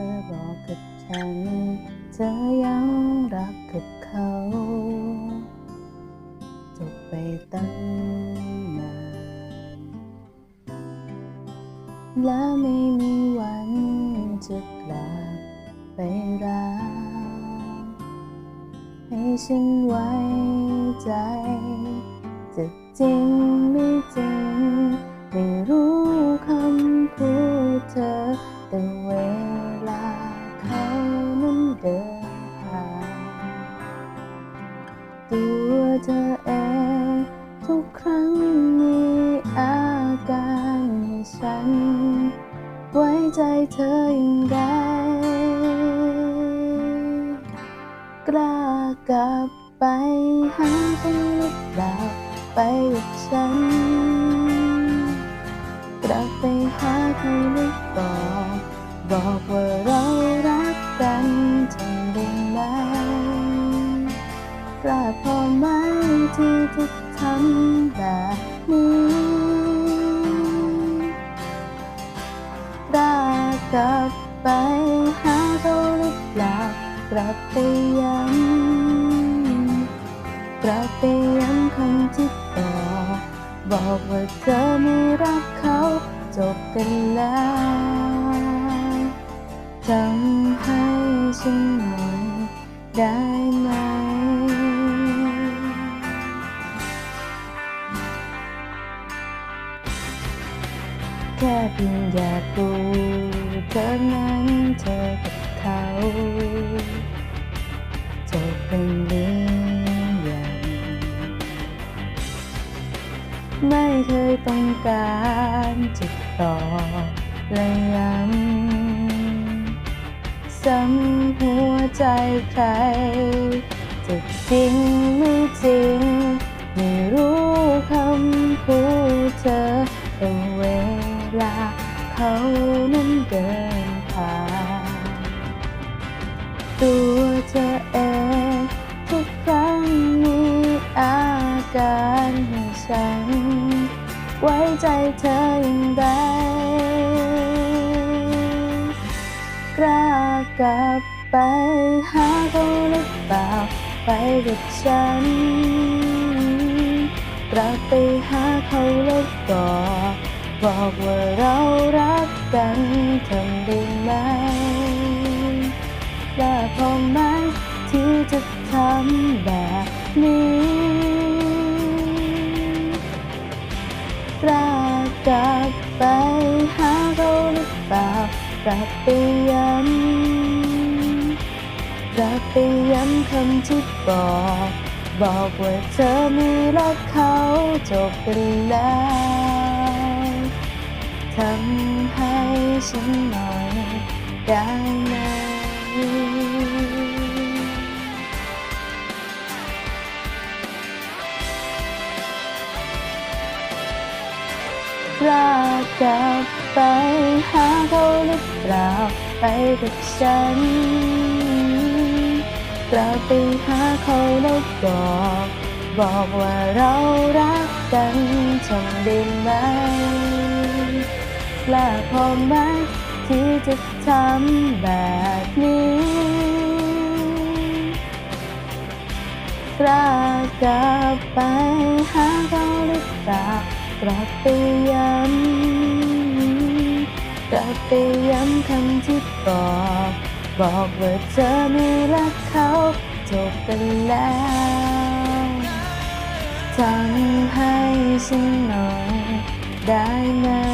อบอกกับฉัน เธอยังรักกับเขาจบไปตั้งนานและไม่มีวันจะกลับไปรักให้ฉันไว้ใจจะจริงไม่จริง ตัวเธอเองทุกครั้งมีอาการให้ฉัน ไว้ใจเธออย่างไรกล้ากลับไปหาเขาหรือเปล่าไปกับฉัน กลับไปหาเขาหรือเปล่าบอกว่า กล้าพอไหมที่จะทำแบบนี้กล้ากลับไปหาเขาหรือเปล่ากลับไปย้ำกลับไปย้ำคำที่บอกบอกว่าเธอไม่รักเขาจบกันแล้วทำให้ฉันหน่อยได้ ค่เพียงอยากรู้เธอนั้นเธอกับเขาจะเป็นหรือยังไม่เคยต้องการจะต่อและย้ำซ้ำหัวใจใคร จะจริงไม่จริง ไม่รู้คำพูด เขานั้นเดินผ่านตัวเธอเองทุกครั้งมีอาการให้ฉัน ไว้ใจเธออย่างไรกล้ากลับไปหาเขาหรือเปล่าไปกับฉันกลับไปหาเขาแล้วบอก บอกว่าเรารักกันทำได้ไหมและพอไหมที่จะทำแบบนี้กล้ากลับไปหาเขาหรือเปล่ากลับไปย้ำกลับไปย้ำคำที่บอกบอกว่าเธอม่รักเขาจบกันแล้ว ทำให้ฉันหน่อยได้ไหมกล้ากลับไปหาเขาหรือเปล่าไปกับฉันกลับไปหาเขาแล้วบอก บอกว่าเรารักกันทำได้ไหม กล้าพอไหมที่จะทำแบบนี้กล้ากลับไปหาเขาหรือเปล่ากลับไปย้ำกลับไปย้ำคำที่บอกบอกว่าเธอไม่รักเขาจบกันแล้วทำให้ฉันหน่อยได้ไหม